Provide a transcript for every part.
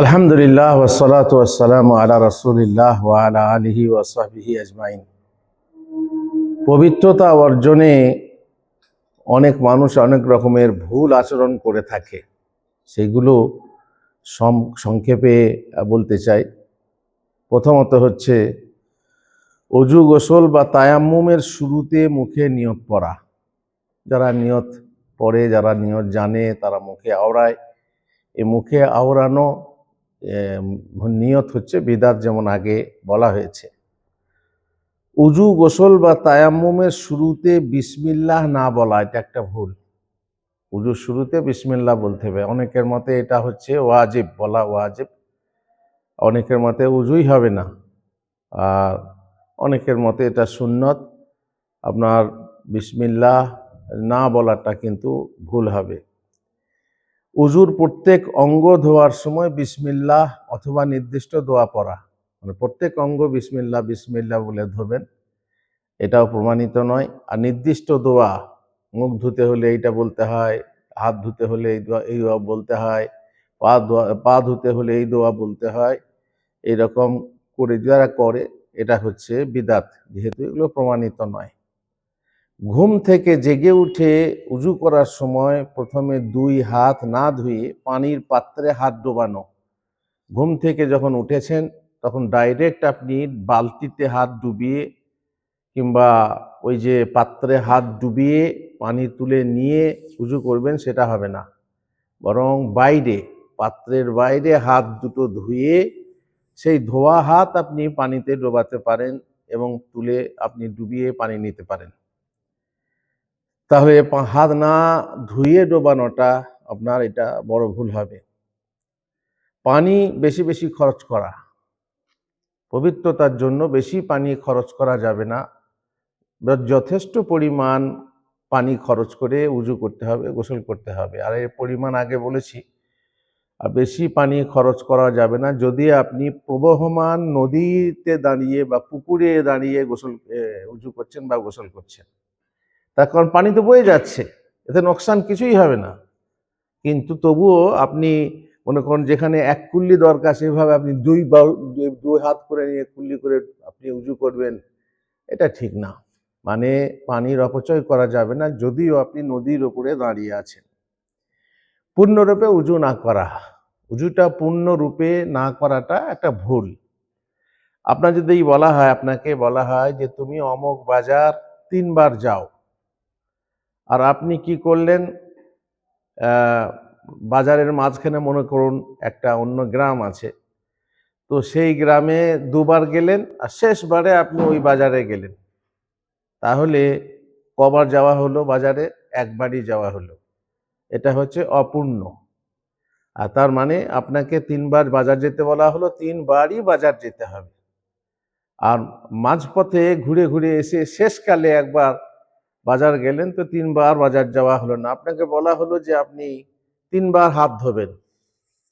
আলহামদুলিল্লাহ ওসলাত ওয়াসালাম আলা রসুলিল্লাহ আলা আলিহি ওয়াসাবিহি আজমাইন। পবিত্রতা অর্জনে অনেক মানুষ অনেক রকমের ভুল আচরণ করে থাকে। সেগুলো সংক্ষেপে বলতে চাই। প্রথমত হচ্ছে অজু গোসল বা তায়াম্মুমের শুরুতে মুখে নিয়ত পড়া যারা নিয়ত পড়ে যারা নিয়ত জানে, তারা মুখে আওড়ায়। এ মুখে আওড়ানো নিয়ত হচ্ছে বিদাত যেমন আগে বলা হয়েছে। উজু গোসল বা তায়াম্মুমের শুরুতে বিসমিল্লাহ না বলা, এটা একটা ভুল। উজুর শুরুতে বিসমিল্লাহ বলতে হবে। অনেকের মতে এটা হচ্ছে ওয়াজিব, বলা ওয়াজিব। অনেকের মতে উজুই হবে না। আর অনেকের মতে এটা সুন্নত। আপনার বিসমিল্লাহ না বলাটা কিন্তু ভুল হবে। উজুর প্রত্যেক অঙ্গ ধোয়ার সময় বিসমিল্লাহ অথবা নির্দিষ্ট দোয়া পড়া। মানে প্রত্যেক অঙ্গ বিসমিল্লাহ বিসমিল্লাহ বলে ধোবেন এটাও প্রমাণিত নয়। আর নির্দিষ্ট দোয়া, মুখ ধুতে হলে এইটা বলতে হয়, হাত ধুতে হলে এই দোয়া এই দোয়া বলতে হয়, পা দোয়া পা ধুতে হলে এই দোয়া বলতে হয় এইরকম করে যারা করে, এটা হচ্ছে বিদাত। যেহেতু এগুলো প্রমাণিত নয়। ঘুম থেকে জেগে উঠে উজু করার সময় প্রথমে দুই হাত না ধুয়ে পানির পাত্রে হাত ডোবানো। ঘুম থেকে যখন উঠেছেন, তখন ডাইরেক্ট আপনি বালতিতে হাত ডুবিয়ে কিংবা ওই যে পাত্রে হাত ডুবিয়ে পানি তুলে নিয়ে উজু করবেন, সেটা হবে না। বরং বাইরে, পাত্রের বাইরে হাত দুটো ধুয়ে সেই ধোয়া হাত আপনি পানিতে ডোবাতে পারেন এবং তুলে আপনি ডুবিয়ে পানি নিতে পারেন। তাহলে হাত না ধুয়ে ডোবানোটা আপনার এটা বড় ভুল হবে। পানি বেশি বেশি খরচ করা। পবিত্রতার জন্য বেশি পানি খরচ করা যাবে না। যথেষ্ট পরিমাণ পানি খরচ করে উজু করতে হবে, গোসল করতে হবে। আর এর পরিমাণ আগে বলেছি, আর বেশি পানি খরচ করা যাবে না। যদি আপনি প্রবহমান নদীতে দাঁড়িয়ে বা পুকুরে দাঁড়িয়ে গোসল উজু করছেন বা গোসল করছেন। তার কারণ পানি তো বয়ে যাচ্ছে, এতে নোকসান কিছুই হবে না। কিন্তু তবুও আপনি মনে করেন যেখানে এক কুল্লি দরকার সেভাবে আপনি দুই বাউ- দুই- হাত করে নিয়ে কুল্লি করে আপনি উজু করবেন, এটা ঠিক না। মানে পানির অপচয় করা যাবে না, যদিও আপনি নদীর ওপরে দাঁড়িয়ে আছেন। পূর্ণরূপে উজু না করা উজুটা পূর্ণরূপে না করাটা একটা ভুল। আপনার যদি বলা হয়, আপনাকে বলা হয় যে তুমি অমক বাজার তিনবার যাও আর আপনি কি করলেন? বাজারের মাঝখানে মনে করুন একটা অন্য গ্রাম আছে। তো সেই গ্রামে দুবার গেলেন আর শেষবারে আপনি ওই বাজারে গেলেন। তাহলে কবার যাওয়া হলো বাজারে? একবারই যাওয়া হলো। এটা হচ্ছে অপূর্ণ। আর তার মানে আপনাকে তিনবার বাজার যেতে বলা হলো, তিনবারই বাজার যেতে হবে। আর মাঝপথে ঘুরে ঘুরে এসে শেষকালে একবার বাজার গেলেন তো তিনবার বাজার যাওয়া হলো না। আপনাকে বলা হলো যে আপনি তিনবার হাত ধোবেন।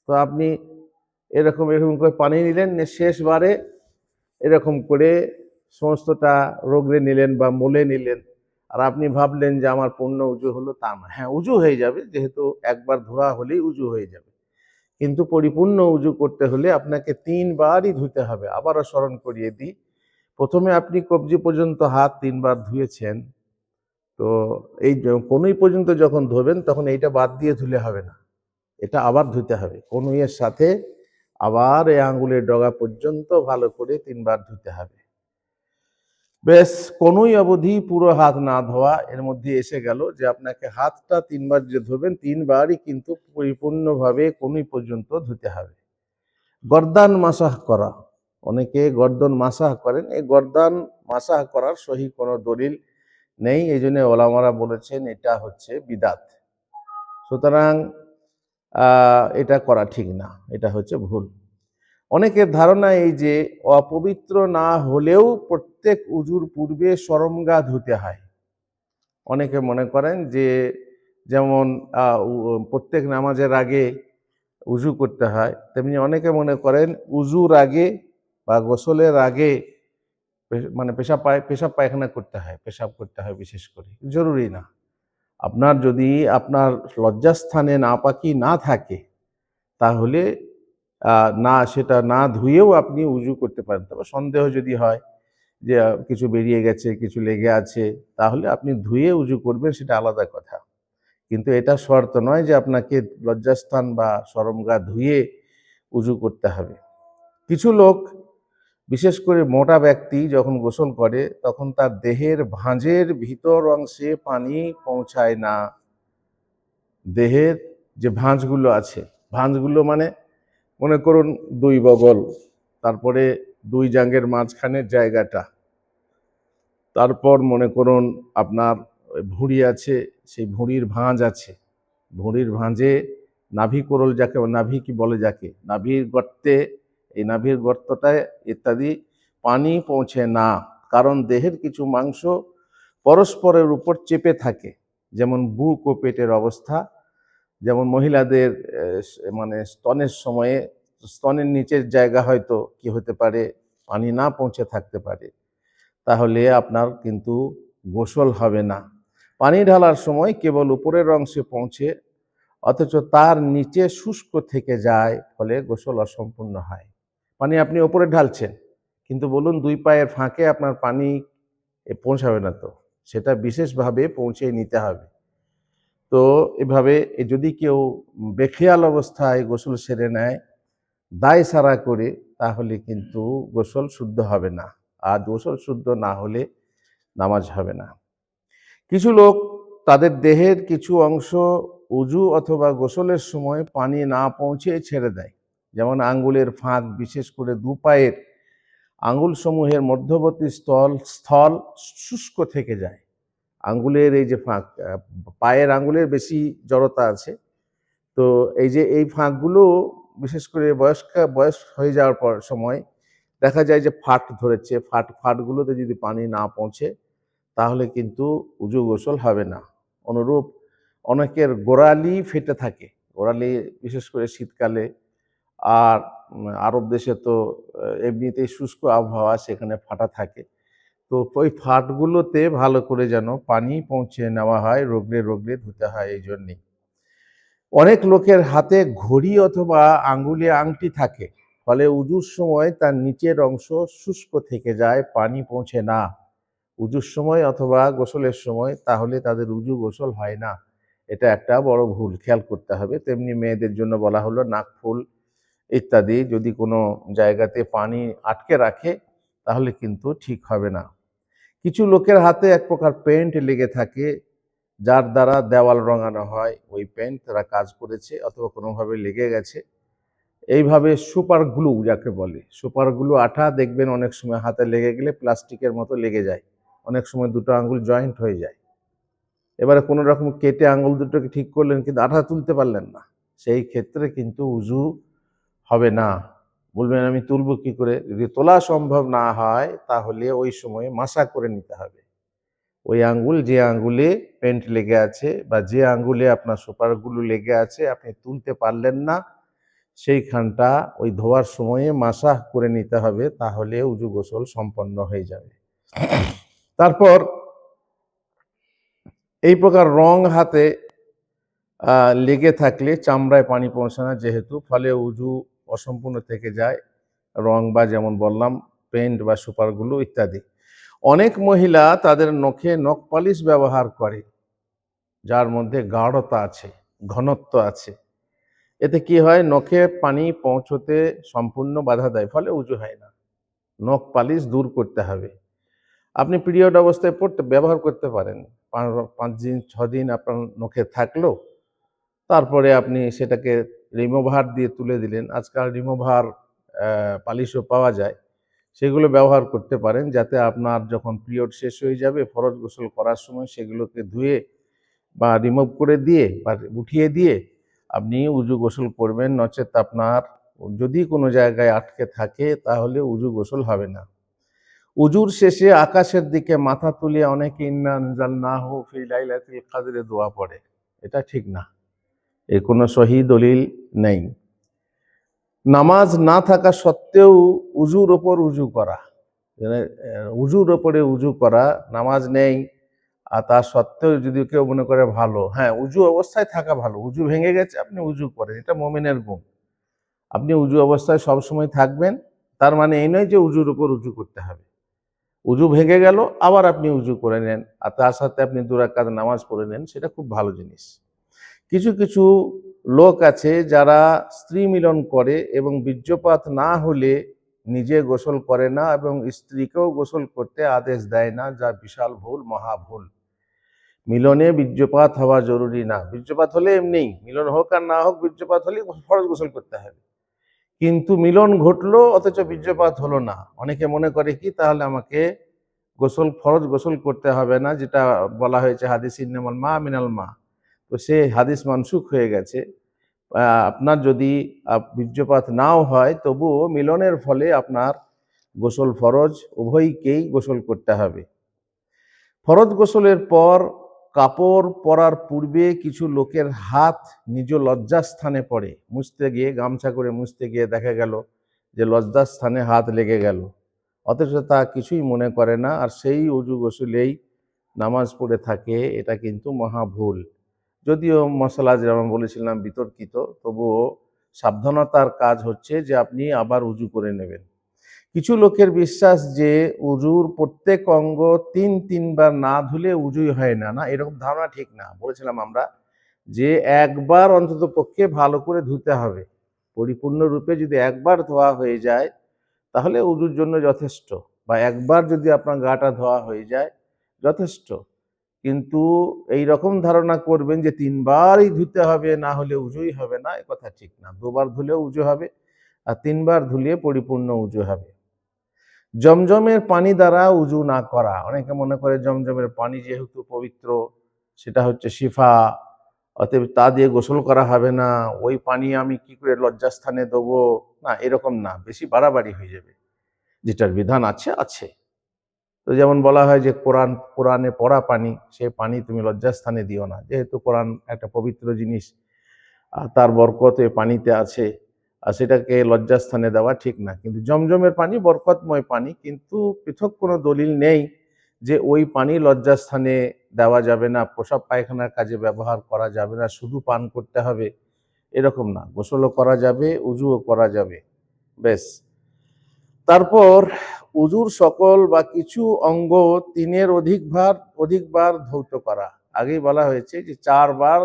তো আপনি এরকম এরকম করে পানি নিলেন শেষবারে এরকম করে সমস্তটা রোগড়ে নিলেন বা মোলে নিলেন। আর আপনি ভাবলেন যে আমার পণ্য উজু হলো তা না। হ্যাঁ উজু হয়ে যাবে, যেহেতু একবার ধোয়া হলেই উজু হয়ে যাবে। কিন্তু পরিপূর্ণ উজু করতে হলে আপনাকে তিনবারই ধুতে হবে। আবারও স্মরণ করিয়ে দিই, প্রথমে আপনি কবজি পর্যন্ত হাত তিনবার ধুয়েছেন। তো এই কনুই পর্যন্ত যখন ধোবেন, তখন এইটা বাদ দিয়ে ধুলে হবে না। এটা আবার ধুতে হবে। কনুইয়ের সাথে আবার এই আঙ্গুলের ডগা পর্যন্ত ভালো করে তিনবার ধুতে হবে। বেশ, কনুই অবধি পুরো হাত না ধোয়া এর মধ্যে এসে গেল যে আপনাকে হাতটা তিনবার যে ধোবেন, তিনবারই কিন্তু পরিপূর্ণভাবে কনুই পর্যন্ত ধুতে হবে। গর্দান মাসাহ করা। অনেকে গর্দন মাসাহ করেন। এই গর্দান মাসাহ করার সহি কোনো দলিল নেই এই জন্য ওলামারা বলেছেন এটা হচ্ছে বিদাত। সুতরাং এটা করা ঠিক না, এটা হচ্ছে ভুল। অনেকের ধারণা এই যে অপবিত্র না হলেও প্রত্যেক উজুর পূর্বে সরমগা ধুতে হয়। অনেকে মনে করেন যে যেমন প্রত্যেক নামাজের আগে উজু করতে হয়, তেমনি অনেকে মনে করেন উজুর আগে বা গোসলের আগে মানে পেশাব পায়, পেশাব পায়খানা করতে হয়, পেশাব করতে হয় বিশেষ করে। জরুরি না। আপনার যদি আপনার লজ্জাস্থানে না নাপাকি না থাকে, তাহলে না, সেটা না ধুয়েও আপনি উজু করতে পারেন। তবে সন্দেহ যদি হয় যে কিছু বেরিয়ে গেছে, কিছু লেগে আছে, তাহলে আপনি ধুয়ে উজু করবেন, সেটা আলাদা কথা। কিন্তু এটা শর্ত নয় যে, আপনাকে লজ্জাস্থান বা সরমগা ধুয়ে উজু করতে হবে। কিছু লোক বিশেষ করে মোটা ব্যক্তি যখন গোসল করে, তখন তার দেহের ভাঁজের ভিতর অংশে পানি পৌঁছায় না। দেহের যে ভাঁজগুলো আছে, ভাঁজগুলো মানে মনে করুন দুই বগল, তারপরে দুই জাঙ্গের মাঝখানের জায়গাটা। তারপর মনে করুন আপনার ভুঁড়ি আছে, সেই ভুঁড়ির ভাঁজ আছে। ভুঁড়ির ভাঁজে নাভি কোরল যাকে, নাভি কি বলে যাকে? নাভির গর্তে এই নাভির গর্তটায় ইত্যাদি পানি পৌঁছে না। কারণ দেহের কিছু মাংস পরস্পরের উপর চেপে থাকে। যেমন বুক ও পেটের অবস্থা। যেমন মহিলাদের মানে স্তনের সময়ে স্তনের নিচের জায়গা হয়তো কি হতে পারে, পানি না পৌঁছে থাকতে পারে। তাহলে আপনার কিন্তু গোসল হবে না। পানি ঢালার সময় কেবল উপরের অংশে পৌঁছে, অথচ তার নিচে শুষ্ক থেকে যায়, ফলে গোসল অসম্পূর্ণ হয়। পানি আপনি ওপরে ঢালছেন, কিন্তু বলুন দুই পায়ের ফাঁকে আপনার পানি পৌঁছাবে না তো, সেটা বিশেষভাবে পৌঁছে নিতে হবে। তো এভাবে যদি কেউ বেখেয়াল অবস্থায় গোসল সেরে নেয়, দায় সারা করে, তাহলে কিন্তু গোসল শুদ্ধ হবে না। আর গোসল শুদ্ধ না হলে নামাজ হবে না। কিছু লোক তাদের দেহের কিছু অংশ উজু অথবা গোসলের সময় পানি না পৌঁছে ছেড়ে দেয়। যেমন আঙ্গুলের ফাঁক বিশেষ করে দু পায়ের আঙ্গুল সমূহের মধ্যবর্তী স্থল স্থল শুষ্ক থেকে যায়। আঙ্গুলের এই যে ফাঁক পায়ের আঙ্গুলের বেশি জড়তা আছে। তো এই যে এই ফাঁকগুলো বিশেষ করে বয়স্ক বয়স হয়ে যাওয়ার পর সময় দেখা যায় যে ফাট ধরেছে। ফাট, ফাটগুলোতে যদি পানি না পৌঁছে তাহলে কিন্তু উজু গোসল হবে না। অনুরূপ অনেকের গোড়ালি ফেটে থাকে। গোড়ালি বিশেষ করে শীতকালে আর আরব দেশে তো এমনিতেই শুষ্ক আবহাওয়া সেখানে ফাটা থাকে। তো ওই ফাটগুলোতে ভালো করে যেন পানি পৌঁছে নেওয়া হয় রোগড়ে রোগড়ে ধুতে হয় এই জন্যেই। অনেক লোকের হাতে ঘড়ি অথবা আঙ্গুলে আংটি থাকে, ফলে উজুর সময় তার নিচের অংশ শুষ্ক থেকে যায়, পানি পৌঁছে না। উজুর সময় অথবা গোসলের সময় তাহলে তাদের উজু গোসল হয় না। এটা একটা বড় ভুল, খেয়াল করতে হবে। তেমনি মেয়েদের জন্য বলা হলো নাকফুল ইত্যাদি যদি কোনো জায়গাতে পানি আটকে রাখে, তাহলে কিন্তু ঠিক হবে না। কিছু লোকের হাতে এক প্রকার পেন্ট লেগে থাকে, যার দ্বারা দেওয়াল রঙানো হয়। ওই পেন্ট তারা কাজ করেছে অথবা কোনোভাবে লেগে গেছে। এইভাবে সুপার গ্লু যাকে বলে, সুপার গ্লু আঠা দেখবেন অনেক সময় হাতে লেগে গেলে প্লাস্টিকের মতো লেগে যায়। অনেক সময় দুটো আঙ্গুল জয়েন্ট হয়ে যায়। এবারে কোনো রকম কেটে আঙ্গুল দুটোকে ঠিক করলেন কিন্তু আঠা তুলতে পারলেন না। সেই ক্ষেত্রে কিন্তু উজু হবে না। বলবেন, আমি তুলব কি করে? যদি তোলা সম্ভব না হয়, তাহলে ওই সময়ে মাসা করে নিতে হবে। ওই আঙ্গুল, যে আঙ্গুলে পেন্ট লেগে আছে বা যে আঙ্গুলে আপনার সুপারগুলো লেগে আছে, আপনি তুলতে পারলেন না, সেইখানটা ওই ধোয়ার সময়ে মাসাহ করে নিতে হবে, তাহলে উজু গোসল সম্পন্ন হয়ে যাবে। তারপর এই প্রকার রং হাতে লেগে থাকলে চামড়ায় পানি পৌঁছানো, যেহেতু ফলে উজু অসম্পূর্ণ থেকে যায়। রং বা যেমন বললাম পেন্ট বা সুপারগুলো ইত্যাদি। অনেক মহিলা তাদের নখে নখ পালিশ ব্যবহার করে, যার মধ্যে গাঢ়তা আছে, ঘনত্ব আছে। এতে কি হয়, নখে পানি পৌঁছতে সম্পূর্ণ বাধা দেয়, ফলে উজু হয় না। নখ পালিশ দূর করতে হবে। আপনি পিরিয়ড অবস্থায় পড়তে, ব্যবহার করতে পারেন। পাঁচ দিন, ছ দিন আপনার নখে থাকল, তারপরে আপনি সেটাকে রিমোভার দিয়ে তুলে দিলেন। আজকাল রিমোভার পালিশও পাওয়া যায়। সেগুলো ব্যবহার করতে পারেন যাতে আপনার যখন পিরিয়ড শেষ হয়ে যাবে, ফরজ গোসল করার সময় সেগুলোকে ধুয়ে বা রিমুভ করে দিয়ে বা উঠিয়ে দিয়ে আপনি উজু গোসল করবেন। নচেত আপনার যদি কোনো জায়গায় আটকে থাকে, তাহলে উজু গোসল হবে না। উজুর শেষে আকাশের দিকে মাথা তুলে অনেকে, ইন্না না হো ফি লাইলাতুল কাদরে দোয়া পড়ে। এটা ঠিক না। এর কোনো সহি দলিল নেই। নামাজ না থাকা সত্ত্বেও উজুর ওপর উজু করা। উজুর ওপরে উজু করা, নামাজ নেই, আর তা সত্ত্বেও যদি কেউ মনে করে ভালো হ্যাঁ উজু অবস্থায় থাকা ভালো। উজু ভেঙে গেছে, আপনি উজু করেন, এটা মোমেনের গুণ। আপনি উজু অবস্থায় সব সময় থাকবেন, তার মানে এই নয় যে উজুর উপর উজু করতে হবে। উজু ভেঙে গেল, আবার আপনি উজু করে নেন, আর তার সাথে আপনি দুরাকাত নামাজ পড়ে নেন, সেটা খুব ভালো জিনিস। কিছু কিছু লোক আছে যারা স্ত্রী মিলন করে এবং বীর্যপাত না হলে নিজে গোসল করে না এবং স্ত্রীকেও গোসল করতে আদেশ দেয় না, যা বিশাল ভুল, মহা ভুল। মিলনে বীর্যপাত হওয়া জরুরি না। বীর্যপাত হলে এমনি মিলন হোক আর না হোক, বীর্যপাত হলে ফরজ গোসল করতে হবে। কিন্তু মিলন ঘটলো, অথচ বীর্যপাত হলো না। অনেকে মনে করে কি, তাহলে আমাকে গোসল, ফরজ গোসল করতে হবে না, যেটা বলা হয়েছে হাদিস, ইন্নামাল মা মিনাল মা। তো সে হাদিস মানসুখ হয়ে গেছে। আপনার যদি বীর্যপাত নাও হয়, তবুও মিলনের ফলে আপনার গোসল ফরজ, উভয়কেই গোসল করতে হবে। ফরজ গোসলের পর কাপড় পরার পূর্বে কিছু লোকের হাত নিজ লজ্জাস্থানে পড়ে। মুছতে গিয়ে, গামছা করে মুছতে গিয়ে দেখা গেল যে লজ্জাস্থানে হাত লেগে গেল। অথচ তা কিছুই মনে করে না, আর সেই উজু গোসলেই নামাজ পড়ে থাকে, এটা কিন্তু মহা ভুল। যদিও মশলা যেমন বলেছিলাম বিতর্কিত, তবুও সাবধানতার কাজ হচ্ছে যে আপনি আবার উজু করে নেবেন। কিছু লোকের বিশ্বাস যে উজুর প্রত্যেক অঙ্গ তিন তিনবার না ধুলে উজুই হয় না না এরকম ধারণা ঠিক না। বলেছিলাম আমরা যে একবার অন্তত পক্ষে ভালো করে ধুতে হবে। পরিপূর্ণরূপে যদি একবার ধোয়া হয়ে যায়, তাহলে উজুর জন্য যথেষ্ট। বা একবার যদি আপনার গাটা ধোয়া হয়ে যায়, যথেষ্ট। কিন্তু এই রকম ধারণা করবেন যে তিনবারই ধুতে হবে, না হলে উজুই হবে না, এ কথা ঠিক না। দুবার ধুলেও উজু হবে আর তিনবার ধুলে পরিপূর্ণ উজু হবে। জমজমের পানি দ্বারা উজু না করা। অনেকে মনে করে জমজমের পানি যেহেতু পবিত্র, সেটা হচ্ছে শিফা, অতএব তা দিয়ে গোসল করা হবে না, ওই পানি আমি কি করে লজ্জাস্থানে দেবো? না, এরকম না, বেশি বাড়াবাড়ি হয়ে যাবে। যেটার বিধান আছে আছে। তো যেমন বলা হয় যে কোরআন, কোরআনে পড়া পানি, সে পানি তুমি লজ্জাস্থানে দিও না। যেহেতু কোরআন একটা পবিত্র জিনিস, আর তার বরকত এই পানিতে আছে, আর সেটাকে লজ্জাস্থানে দেওয়া ঠিক না। কিন্তু জমজমের পানি, বরকতময় পানি, কিন্তু পৃথক কোনো দলিল নেই যে ওই পানি লজ্জাস্থানে দেওয়া যাবে না, প্রসাব পায়খানার কাজে ব্যবহার করা যাবে না, শুধু পান করতে হবে, এরকম না। গোসলও করা যাবে, উজুও করা যাবে বেশ তারপর উজুর সকল বা কিছু অঙ্গ তিনের অধিকবার অধিকবার ধৌত করা। আগেই বলা হয়েছে যে চারবার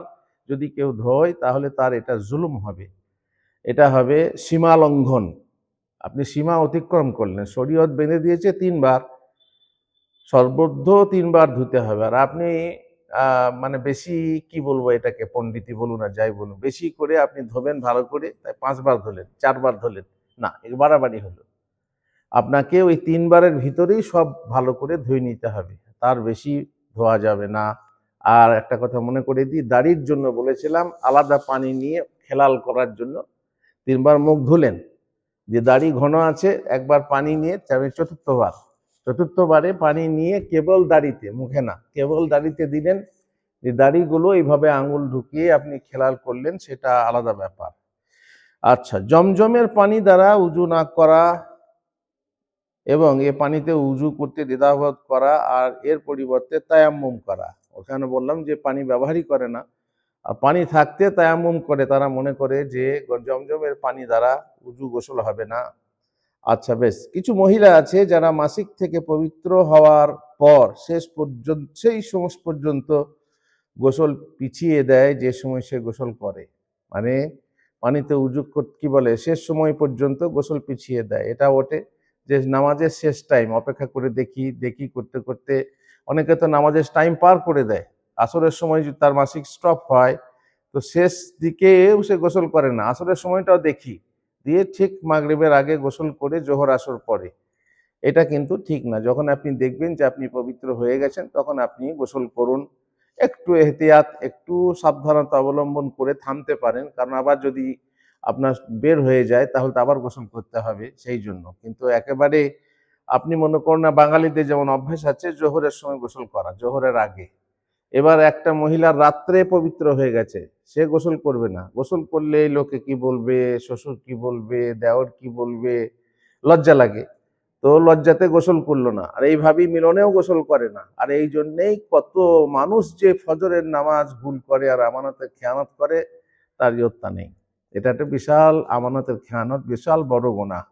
যদি কেউ ধোয়, তাহলে তার এটা জুলুম হবে। এটা হবে সীমা লঙ্ঘন। আপনি সীমা অতিক্রম করলেন। শরীয়ত বেঁধে দিয়েছে তিনবার সর্বদ্ধ তিনবার ধুতে হবে। আর আপনি মানে বেশি কি বলব এটাকে? পণ্ডিতি বলুন আর যাই বলুন। বেশি করে আপনি ধোবেন ভালো করে, তাই পাঁচবার ধরলেন চারবার ধরলেন না বাড়াবাড়ি হলো। আপনাকে ওই তিনবারের ভিতরেই সব ভালো করে ধুয়ে নিতে হবে। তার বেশি ধোয়া যাবে না। আর একটা কথা মনে করে দিই, দাড়ির জন্য বলেছিলাম, আলাদা পানি নিয়ে খেলাল করার জন্য। তিনবার মুখ ধুলেন, যে দাড়ি ঘন আছে, একবার পানি নিয়ে তবে চতুর্থবার। চতুর্থবারে পানি নিয়ে কেবল দাড়িতে, মুখে না, কেবল দাড়িতে দিলেন, যে দাড়িগুলো এইভাবে আঙুল ঢুকিয়ে আপনি খেলাল করলেন, সেটা আলাদা ব্যাপার। আচ্ছা জমজমের পানি দ্বারা উজু না করা এবং এ পানিতে উজু করতে দ্বিধাবোধ করা আর এর পরিবর্তে তায়াম্মুম করা। ওখানে বললাম যে পানি ব্যবহারই করে না। আর পানি থাকতে তায়াম্মুম করে, তারা মনে করে যে জমজমের পানি দ্বারা উজু গোসল হবে না। আচ্ছা বেশ, কিছু মহিলা আছে যারা মাসিক থেকে পবিত্র হওয়ার পর শেষ পর্যন্ত, সেই সময় পর্যন্ত গোসল পিছিয়ে দেয় যে সময় সে গোসল করে। মানে পানিতে উজু কি বলে? শেষ সময় পর্যন্ত গোসল পিছিয়ে দেয়। এটা ওঠে। যে নামাজের শেষ টাইম অপেক্ষা করে দেখি দেখি করতে করতে অনেকে তো নামাজের টাইম পার করে দেয়। আসরের সময় তার মাসিক স্টপ হয়, তো শেষ দিকে সে গোসল করে না। আসরের সময়টাও দেখি। দিয়ে ঠিক মাগরিবের আগে গোসল করে জোহর আসর পরে। এটা কিন্তু ঠিক না। যখন আপনি দেখবেন যে আপনি পবিত্র হয়ে গেছেন, তখন আপনি গোসল করুন। একটু এহতিয়াত, একটু সাবধানতা অবলম্বন করে থামতে পারেন। কারণ আবার যদি আপনার বের হয়ে যায়, তাহলে তো আবার গোসল করতে হবে সেই জন্য। কিন্তু একেবারে আপনি মনে করুন না, বাঙালিদের যেমন অভ্যাস আছে, জোহরের সময় গোসল করা, জোহরের আগে। এবার একটা মহিলার রাত্রে পবিত্র হয়ে গেছে, সে গোসল করবে না। গোসল করলে লোকে কি বলবে, শ্বশুর কি বলবে, দেওর কি বলবে? লজ্জা লাগে। তো লজ্জাতে গোসল করল না। আর এইভাবেই মিলনেও গোসল করে না। আর এই জন্যেই কত মানুষ যে ফজরের নামাজ ভুল করে আর আমানতের খেয়ানত করে তার ইয়ত্তা নেই। এটা একটা বিশাল আমানতের খেয়ানত, বিশাল বড় গোনা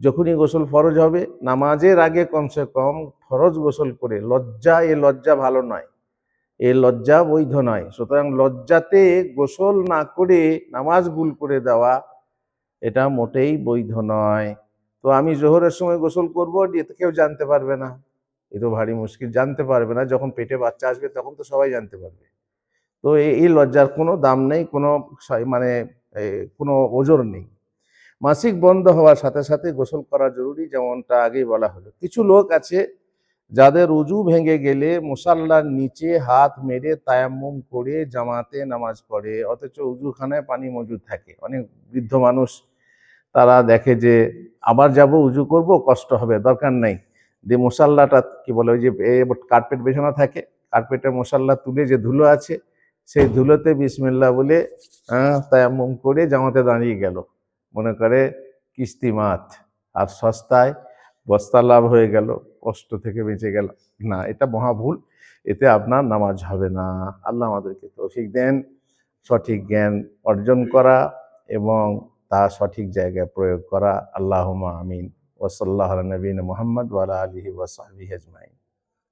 যখনই গোসল ফরজ হবে, নামাজের আগে কমসে কম ফরজ গোসল করে, লজ্জা, এ লজ্জা ভালো নয়, এ লজ্জা বৈধ নয়। সুতরাং লজ্জাতে গোসল না করে নামাজ ভুল করে দেওয়া, এটা মোটেই বৈধ নয়। তো আমি জোহরের সময় গোসল করব এতে কেউ জানতে পারবে না। এ তো ভারী মুশকিল, জানতে পারবে না। যখন পেটে বাচ্চা আসবে, তখন তো সবাই জানতে পারবে। তো এই- লজ্জার কোনো দাম নেই, কোনো মানে কোনো ওজোর নেই। মাসিক বন্ধ হওয়ার সাথে সাথে গোসল করা জরুরি যেমনটা আগেই বলা হলো। কিছু লোক আছে যাদের উজু ভেঙে গেলে মুসাল্লার নিচে হাত মেরে তায়াম্মুম করে জামাতে নামাজ পড়ে, অথচ উজুখানায় পানি মজুদ থাকে। অনেক বৃদ্ধ মানুষ তারা দেখে যে, আবার যাব, উজু করব, কষ্ট হবে, দরকার নাই। দিয়ে মশাল্লাটা কি বলে, ওই যে কার্পেট বেছানো থাকে কার্পেটের মশাল্লা তুলে যে ধুলো আছে সেই ধুলোতে বিসমিল্লা বলে তায়াম্মুম করে জামাতে দাঁড়িয়ে গেল। মনে করে, কিস্তি মাত, আর সস্তায় বস্তা লাভ হয়ে গেল, কষ্ট থেকে বেঁচে গেল না, এটা মহাভুল এতে আপনার নামাজ হবে না। আল্লাহ আমাদেরকে তৌফিক দেন, সঠিক জ্ঞান অর্জন করা এবং তা সঠিক জায়গায় প্রয়োগ করা। আল্লাহ আমিন। ওসল্লাহ নবীন মোহাম্মদ ওয়ালা আলহি ওয়াসাহি আজমাইন।